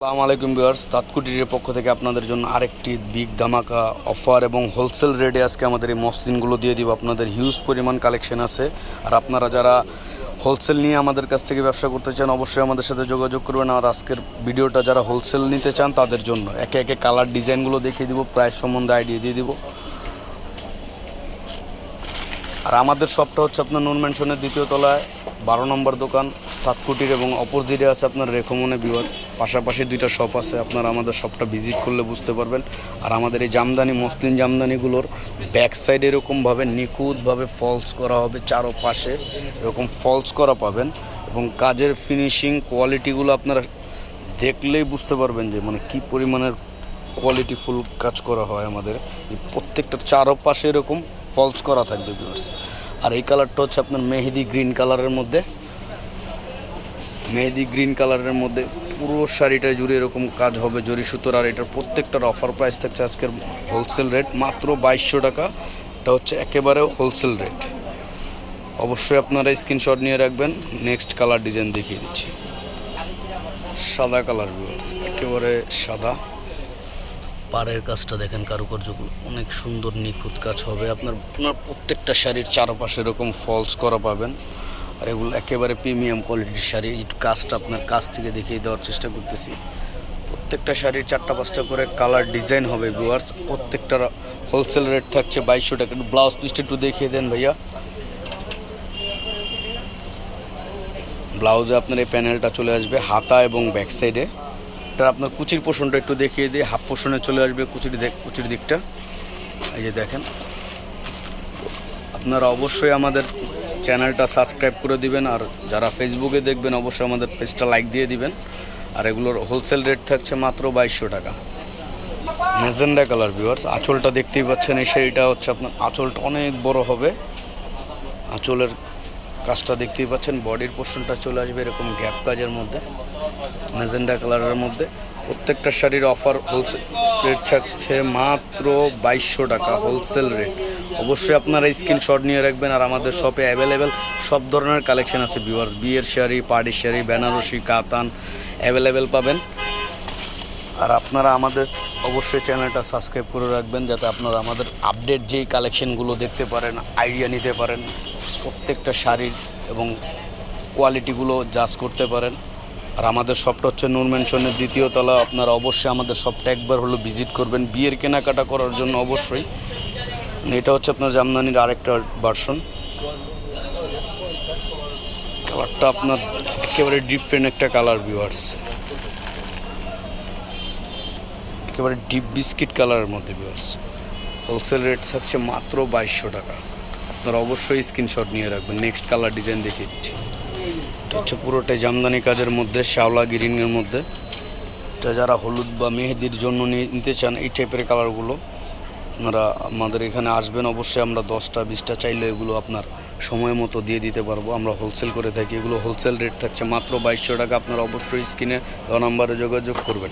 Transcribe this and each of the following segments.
আসসালামু আলাইকুম ভিউয়ার্স তাৎকুটির পক্ষ থেকে আপনাদের জন্য আরেকটি বিগ ধামাকা অফার এবং হোলসেল রেটে আজকে আমাদের এই মসলিনগুলো দিয়ে দিব। আপনাদের হিউজ পরিমাণ কালেকশন আছে। আর আপনারা যারা হোলসেল নিয়ে আমাদের কাছ থেকে ব্যবসা করতে চান, অবশ্যই আমাদের সাথে যোগাযোগ করবেন। আর আজকের ভিডিওটা যারা হোলসেল নিতে চান, তাদের জন্য একে একে কালার ডিজাইনগুলো দেখিয়ে দিব প্রাইস সম্বন্ধে আইডিয়া দিয়ে দিব। আর আমাদের শপটা হচ্ছে আপনার নুন ম্যানশনের দ্বিতীয় তলায়, বারো নম্বর দোকান সাতকুটির এবং অপোজিটে আছে আপনার রেখমনে ভিউয়ার্স পাশাপাশি দুইটা শপ আছে, আপনারা আমাদের শপটা ভিজিট করলে বুঝতে পারবেন। আর আমাদের এই জামদানি, মসলিন জামদানিগুলোর ব্যাক সাইড এরকমভাবে নিখুঁতভাবে ফলস করা হবে চারো পাশে এরকম ফলস করা পাবেন। এবং কাজের ফিনিশিং কোয়ালিটিগুলো আপনারা দেখলেই বুঝতে পারবেন যে মানে কি পরিমাণের কোয়ালিটিফুল কাজ করা হয় আমাদের। প্রত্যেকটা চারো পাশে এরকম ফলস করা থাকবে ভিউয়ার্স আর এই কালারটা হচ্ছে আপনার মেহেদি গ্রিন কালারের মধ্যে। মেহেদি গ্রিন কালারের মধ্যে পুরো শাড়িটা জুড়ে এরকম কাজ হবে জরি সুতোর, আর এটার প্রত্যেকটার অফার প্রাইস থাকছে আজকের হোলসেল রেট মাত্র বাইশশো টাকা। এটা হচ্ছে একেবারে হোলসেল রেট অবশ্যই আপনারা স্ক্রিনশট নিয়ে রাখবেন। নেক্সট কালার ডিজাইন দেখিয়ে দিচ্ছি। সাদা কালার ভিউয়ার্স একেবারে সাদা। পাড়ের কাজটা দেখেন কারুকার্যগুলো অনেক সুন্দর নিখুঁত কাজ হবে। আপনার আপনার প্রত্যেকটা শাড়ির চারপাশে এরকম ফলস করা পাবেন। আর এগুলো একেবারে প্রিমিয়াম কোয়ালিটির শাড়ি। কাজটা আপনার কাছ থেকে দেখিয়ে দেওয়ার চেষ্টা করতেছি। প্রত্যেকটা শাড়ির চারটা পাঁচটা করে কালার ডিজাইন হবে ভিউয়ার্স প্রত্যেকটার হোলসেল রেট থাকছে বাইশশো টাকা। ব্লাউজ পিসটা একটু দেখিয়ে দেন ভাইয়া। ব্লাউজে আপনার এই প্যানেলটা চলে আসবে হাতা এবং ব্যাক সাইডে এটা আপনার কুচির পোষণটা একটু দেখিয়ে দিয়ে হাফ পোষণে চলে আসবে কুচির কুচির দিকটা। এই যে দেখেন। আপনারা অবশ্যই আমাদের চ্যানেলটা সাবস্ক্রাইব করে দিবেন, আর যারা ফেসবুকে দেখবেন, অবশ্যই আমাদের পেজটা লাইক দিয়ে দিবেন। আর এগুলোর হোলসেল রেট থাকছে মাত্র বাইশশো টাকা। Magenta colour, viewers. আঁচলটা দেখতেই পাচ্ছেন, এই সেইটা হচ্ছে আপনার, আঁচলটা অনেক বড় হবে। আঁচলের কাজটা দেখতেই পাচ্ছেন বডির পোর্শনটা চলে আসবে এরকম গ্যাপ কাজের মধ্যে ম্যাজেন্ডা কালারের মধ্যে। প্রত্যেকটা শাড়ির অফার হোলসেল রেট থাকছে মাত্র বাইশশো টাকা হোলসেল রেট অবশ্যই আপনারা স্ক্রিনশট নিয়ে রাখবেন আর আমাদের শপে অ্যাভেলেবেল সব ধরনের কালেকশন আছে। ভিউয়ার্স বিয়ের শাড়ি পার্টির শাড়ি, বেনারসি, কাতান অ্যাভেলেবেল পাবেন। আর আপনারা আমাদের অবশ্যই চ্যানেলটা সাবস্ক্রাইব করে রাখবেন, যাতে আপনারা আমাদের আপডেট যেই কালেকশনগুলো দেখতে পারেন আইডিয়া নিতে পারেন। প্রত্যেকটা শাড়ির এবং কোয়ালিটিগুলো জাজ করতে পারেন। আর আমাদের শপটা হচ্ছে নূর ম্যানশনের দ্বিতীয় তলা। আপনারা অবশ্যই আমাদের শপটা একবার হলো ভিজিট করবেন। বিয়ের কেনাকাটা করার জন্য অবশ্যই। এটা হচ্ছে আপনার জামদানির আরেকটা ভার্সন কালারটা আপনার একেবারে ডিফারেন্ট একটা কালার ভিউয়ার্স একেবারে ডিপ বিস্কিট কালারের মধ্যে ভিউয়ার্স হোলসেল রেট থাকছে মাত্র বাইশশো টাকা। আপনারা অবশ্যই স্ক্রিনশট নিয়ে রাখবেন। নেক্সট কালার ডিজাইন দেখিয়ে দিচ্ছি। এটা হচ্ছে পুরোটাই জামদানি কাজের মধ্যে, শ্যাওলা গ্রিনের মধ্যে। এটা যারা হলুদ বা মেহেদির জন্য নিয়ে- নিতে চান, এই টাইপের কালারগুলো আপনারা আমাদের এখানে আসবেন। অবশ্যই আমরা দশটা, বিশটা চাইলে এগুলো আপনার সময় মতো দিয়ে দিতে পারব। আমরা হোলসেল করে থাকি। এগুলো হোলসেল রেট থাকছে মাত্র বাইশশো টাকা। আপনারা অবশ্যই স্ক্রিনে দ নাম্বারে যোগাযোগ করবেন।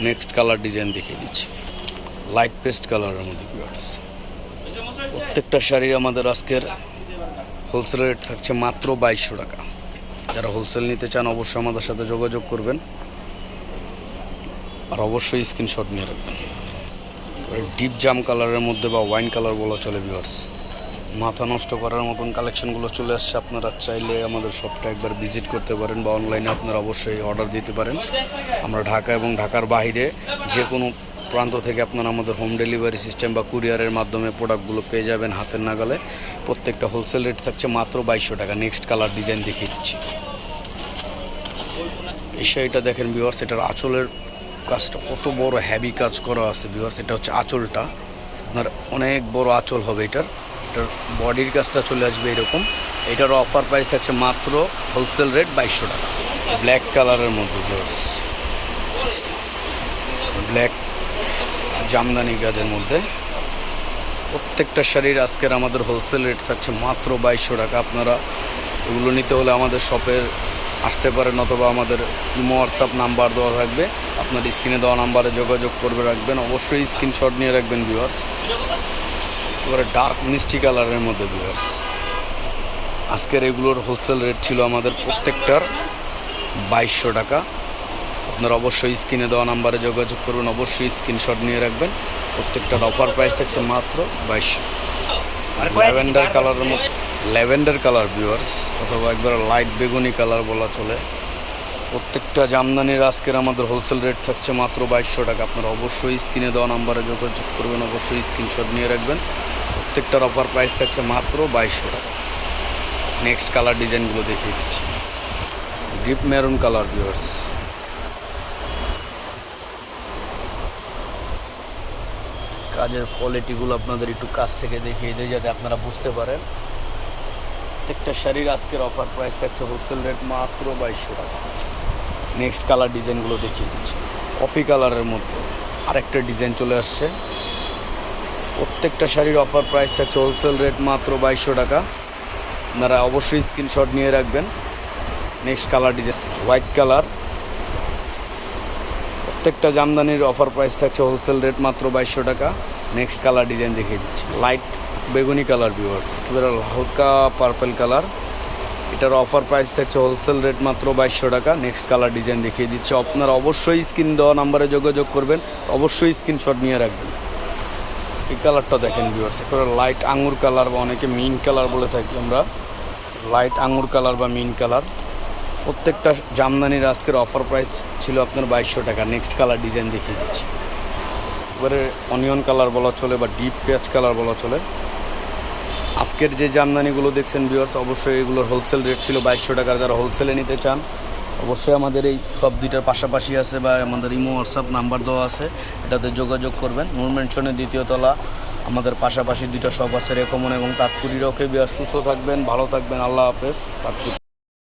নেক্সট কালার ডিজাইন দেখিয়ে দিচ্ছি। লাইট পেস্ট কালারের মধ্যে প্রত্যেকটা শাড়ি আমাদের আজকের হোলসেল রেট থাকছে মাত্র বাইশশো টাকা। যারা হোলসেল নিতে চান অবশ্যই আমাদের সাথে যোগাযোগ করবেন। আর অবশ্যই স্ক্রিনশট নিয়ে রাখবেন। ডিপ জাম কালারের মধ্যে বা ওয়াইন কালার বলা চলে ভিউয়ার্স মাথা নষ্ট করার মতন কালেকশনগুলো চলে আসছে, আপনারা চাইলে আমাদের শপটা একবার ভিজিট করতে পারেন বা অনলাইনে আপনারা অবশ্যই অর্ডার দিতে পারেন। আমরা ঢাকা এবং ঢাকার বাইরে যে কোনো প্রান্ত থেকে আপনারা আমাদের হোম ডেলিভারি সিস্টেম বা কুরিয়ারের মাধ্যমে প্রোডাক্টগুলো পেয়ে যাবেন হাতের নাগালে। প্রত্যেকটা হোলসেল রেট থাকছে মাত্র বাইশশো টাকা। নেক্সট কালার ডিজাইন দেখিয়ে দিচ্ছি। শাড়িটা দেখেন ভিউয়ার্স এটার আঁচলের কাজটা কত বড় হ্যাভি কাজ করা আছে ভিউয়ার্স এটা হচ্ছে আঁচলটা। আপনার অনেক বড় আঁচল হবে এটার। এটার বডির কাজটা চলে আসবে এরকম। এটার অফার প্রাইস থাকছে মাত্র হোলসেল রেট বাইশশো টাকা। ব্ল্যাক কালারের মধ্যে ব্ল্যাক জামদানি কাজের মধ্যে। প্রত্যেকটা শাড়ির আজকের আমাদের হোলসেল রেট থাকছে মাত্র বাইশশো টাকা। আপনারা এগুলো নিতে হলে আমাদের শপের আসতে পারেন অথবা আমাদের ইমো হোয়াটসঅ্যাপ নাম্বার দেওয়া থাকবে। আপনার স্ক্রিনে দেওয়া নাম্বারে যোগাযোগ করবে, রাখবেন। অবশ্যই স্ক্রিনশট নিয়ে রাখবেন ভিউয়ার্স এবারে ডার্ক মিষ্টি কালারের মধ্যে ভিউয়ার্স আজকের এগুলোর হোলসেল রেট ছিল আমাদের প্রত্যেকটার বাইশশো টাকা। আপনারা অবশ্যই স্ক্রিনে দেওয়া নাম্বারে যোগাযোগ করবেন অবশ্যই স্ক্রিনশট নিয়ে রাখবেন। প্রত্যেকটার অফার প্রাইস থাকছে মাত্র বাইশশো। ল্যাভেন্ডার কালারের মতো ল্যাভেন্ডার কালার ভিউয়ার্স অথবা একবার লাইট বেগুনি কালার বলা চলে। প্রত্যেকটা জামদানির আজকের আমাদের হোলসেল রেট থাকছে মাত্র বাইশশো টাকা। আপনারা অবশ্যই স্ক্রিনে দেওয়া নাম্বারে যোগাযোগ করবেন অবশ্যই স্ক্রিনশট নিয়ে রাখবেন। প্রত্যেকটার অফার প্রাইস থাকছে মাত্র বাইশশো টাকা। নেক্সট কালার ডিজাইনগুলো দেখিয়ে দিচ্ছি। ডিপ মেরুন কালার ভিউয়ার্স কাজের কোয়ালিটিগুলো আপনাদের একটু কাছ থেকে দেখিয়ে দিই যাতে আপনারা বুঝতে পারেন। প্রত্যেকটা শাড়ির আজকের অফার প্রাইস থাকছে হোলসেল রেট মাত্র বাইশশো টাকা। নেক্সট কালার ডিজাইনগুলো দেখিয়ে দিচ্ছি। কফি কালারের মধ্যে আরেকটা ডিজাইন চলে আসছে। প্রত্যেকটা শাড়ির অফার প্রাইস থাকছে হোলসেল রেট মাত্র বাইশশো টাকা। আপনারা অবশ্যই স্ক্রিনশট নিয়ে রাখবেন। Next colour design white colour প্রত্যেকটা জামদানির অফার প্রাইস থাকছে হোলসেল রেট মাত্র বাইশশো টাকা। নেক্সট কালার ডিজাইন দেখিয়ে দিচ্ছি। লাইট বেগুনি কালার ভিউয়ার্স একেবারে হালকা পার্পেল কালার এটার অফার প্রাইস থাকছে হোলসেল রেট মাত্র বাইশশো টাকা। নেক্সট কালার ডিজাইন দেখিয়ে দিচ্ছি। আপনারা অবশ্যই স্ক্রিন দেওয়া নাম্বারে যোগাযোগ করবেন। অবশ্যই স্ক্রিনশট নিয়ে রাখবেন। এই কালারটা দেখেন ভিউয়ার্স একেবারে লাইট আঙুর কালার বা অনেকে মিন কালার বলে থাকি আমরা। লাইট আঙুর কালার বা মিন কালার প্রত্যেকটা জামদানির আজকের অফার প্রাইস ছিল আপনার বাইশশো টাকা। নেক্সট কালার ডিজাইন দেখিয়ে দিচ্ছি। এবারে অনিয়ন কালার বলা চলে বা ডিপ পেঁয়াজ কালার বলা চলে। আজকের যে জামদানিগুলো দেখছেন ভিউয়ার্স অবশ্যই এগুলোর হোলসেল রেট ছিল বাইশশো টাকার। যারা হোলসেলে নিতে চান, অবশ্যই আমাদের এই সব দুইটার পাশাপাশি আছে বা আমাদের ইমো হোয়াটসঅ্যাপ নাম্বার দেওয়া আছে। এটাতে যোগাযোগ করবেন। নূর মেনশনের দ্বিতীয় তলা, আমাদের পাশাপাশি দুইটা শপ আছে রেকমন এবং তাৎপুরি রকে বিয়ার সুস্থ থাকবেন, ভালো থাকবেন। আল্লাহ হাফেজ তাৎপুরি